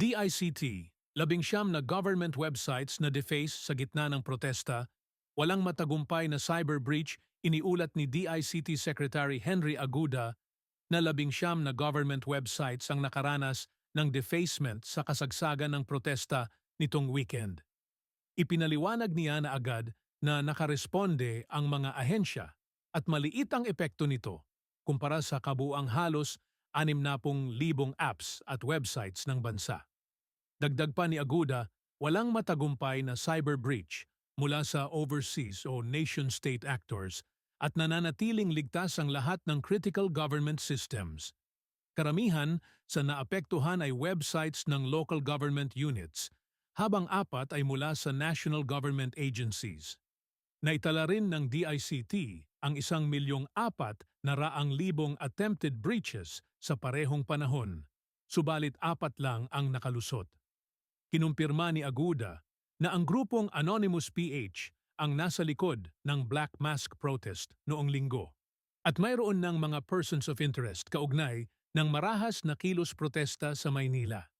DICT, labing siyam na government websites na deface sa gitna ng protesta, walang matagumpay na cyber breach iniulat ni DICT Secretary Henry Aguda na labing siyam na government websites ang nakaranas ng defacement sa kasagsagan ng protesta nitong weekend. Ipinaliwanag niya na agad na nakaresponde ang mga ahensya at maliit ang epekto nito kumpara sa kabuang halos 60,000 apps at websites ng bansa. Dagdag pa ni Aguda, walang matagumpay na cyber breach mula sa overseas o nation-state actors at nananatiling ligtas ang lahat ng critical government systems. Karamihan sa naapektuhan ay websites ng local government units, habang apat ay mula sa national government agencies. Naitala rin ng DICT ang isang milyong apat na raang libong attempted breaches sa parehong panahon, subalit apat lang ang nakalusot. Kinumpirma ni Aguda na ang grupong Anonymous PH ang nasa likod ng Black Mask protest noong linggo. At mayroon ng mga persons of interest kaugnay ng marahas na kilos protesta sa Maynila.